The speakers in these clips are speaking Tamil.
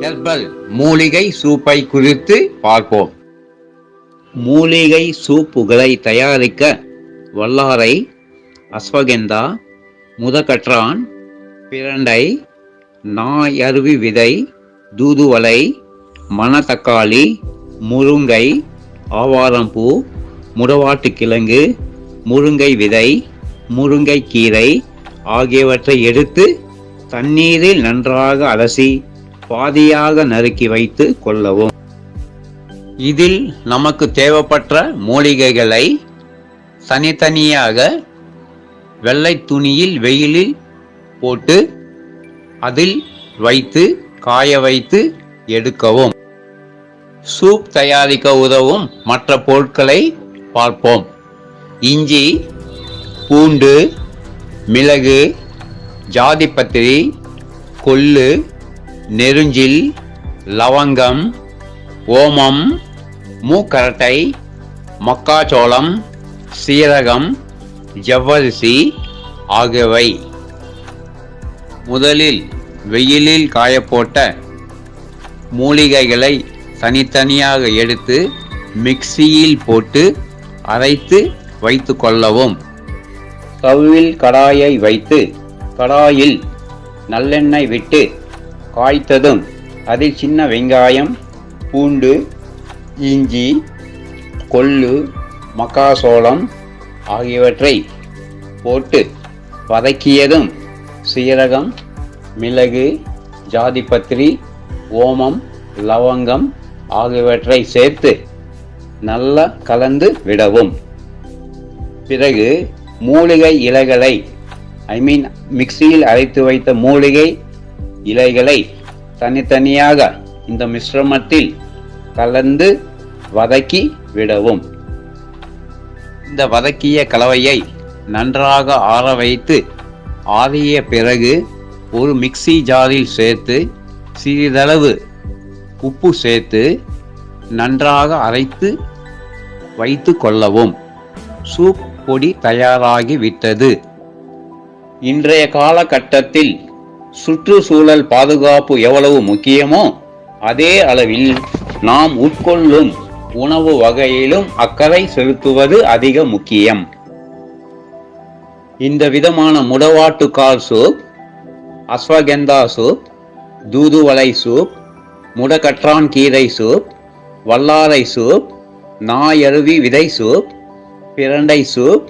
ஹெர்பல் மூலிகை சூப்பை குறித்து பார்ப்போம். மூலிகை சூப்புகளை தயாரிக்க வல்லாரை அஸ்வகந்தா முதக்கற்றான் பிரண்டை நாயருவி விதை தூதுவளை மணத்தக்காளி முருங்கை ஆவாரம்பூ முடவாட்டு கிழங்கு முருங்கை விதை முருங்கை கீரை ஆகியவற்றை எடுத்து தண்ணீரில் நன்றாக அலசி பாதியாக நறுக்கி வைத்து கொள்ளவும். இதில் நமக்கு தேவைப்பட்ட மூலிகைகளை தனித்தனியாக வெள்ளை துணியில் வெயிலில் போட்டு அதில் வைத்து காய வைத்து எடுக்கவும். சூப் தயாரிக்க உதவும் மற்ற பொருட்களை பார்ப்போம். இஞ்சி பூண்டு மிளகு ஜாதிப்பத்திரி கொள்ளு நெருஞ்சில் லவங்கம் ஓமம் மூக்கரட்டை மக்காச்சோளம் சீரகம் ஜவ்வரிசி ஆகியவை. முதலில் வெயிலில் காயப்போட்ட மூலிகைகளை தனித்தனியாக எடுத்து மிக்சியில் போட்டு அரைத்து வைத்து கொள்ளவும். ஸ்டவ்வில் கடாயை வைத்து கடாயில் நல்லெண்ணெய் விட்டு காய்த்ததும் அதில் சின்ன வெங்காயம் பூண்டு இஞ்சி கொள்ளு மக்காசோளம் ஆகியவற்றை போட்டு வதக்கியதும் சீரகம் மிளகு ஜாதிபத்திரி ஓமம் லவங்கம் ஆகியவற்றை சேர்த்து நல்லா கலந்து விடவும். பிறகு மூலிகை இலைகளை ஐ மீன் மிக்சியில் அரைத்து வைத்த மூலிகை இலைகளை தனித்தனியாக இந்த மிஸ்ரமத்தில் கலந்து வதக்கி விடவும். இந்த வதக்கிய கலவையை நன்றாக ஆற வைத்து ஆறிய பிறகு ஒரு மிக்ஸி ஜாரில் சேர்த்து சிறிதளவு உப்பு சேர்த்து நன்றாக அரைத்து வைத்து கொள்ளவும். சூப் பொடி தயாராகி விட்டது இன்றைய காலகட்டத்தில் சுற்றுச்சூழல் பாதுகாப்பு எவ்வளவு முக்கியமோ அதே அளவில் நாம் உட்கொள்ளும் உணவு வகையிலும் அக்கறை செலுத்துவது அதிக முக்கியம். இந்த விதமான முடவாட்டுக்கால் சூப் அஸ்வகந்தா சூப் தூதுவளை சூப் முடக்கற்றான் கீரை சூப் வல்லாரை சூப் நாயருவி விதை சூப் பிரண்டை சூப்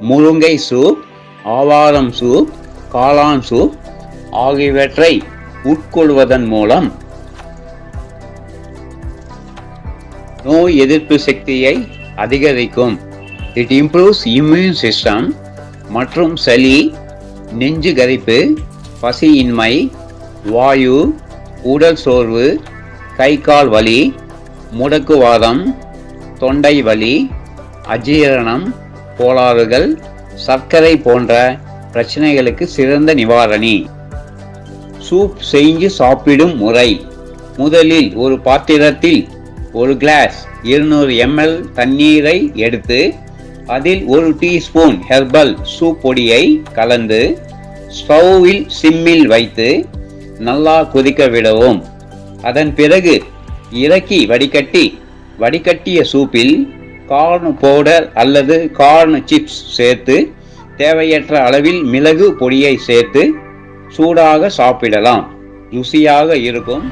முருங்கை சூப் ஆவாரம் சூப் காளான் சூப் ஆகியவற்றை உட்கொள்வதன் மூலம் நோய் எதிர்ப்பு சக்தியை அதிகரிக்கும். இட் இம்ப்ரூவ்ஸ் இம்யூன் சிஸ்டம் மற்றும் சளி நெஞ்சு கரிப்பு பசியின்மை வாயு உடல் சோர்வு கை கால் வலி முடக்குவாதம் தொண்டை வலி அஜீரணம் கோளாறுகள் சர்க்கரை போன்ற பிரச்சனைகளுக்கு சிறந்த நிவாரணி. சூப் செஞ்சு சாப்பிடும் முறை. முதலில் ஒரு பாத்திரத்தில் ஒரு கிளாஸ் இருநூறு எம்எல் தண்ணீரை எடுத்து அதில் ஒரு டீஸ்பூன் ஹெர்பல் சூப் பொடியை கலந்து ஸ்டவ்வில் சிம்மில் வைத்து நல்லா கொதிக்க விடவும். அதன் பிறகு இறக்கி வடிகட்டி வடிகட்டிய சூப்பில் கார்ன் பவுடர் அல்லது கார்ன் சிப்ஸ் சேர்த்து தேவையற்ற அளவில் மிளகு பொடியை சேர்த்து சூடாக சாப்பிடலாம். ருசியாக இருக்கும்.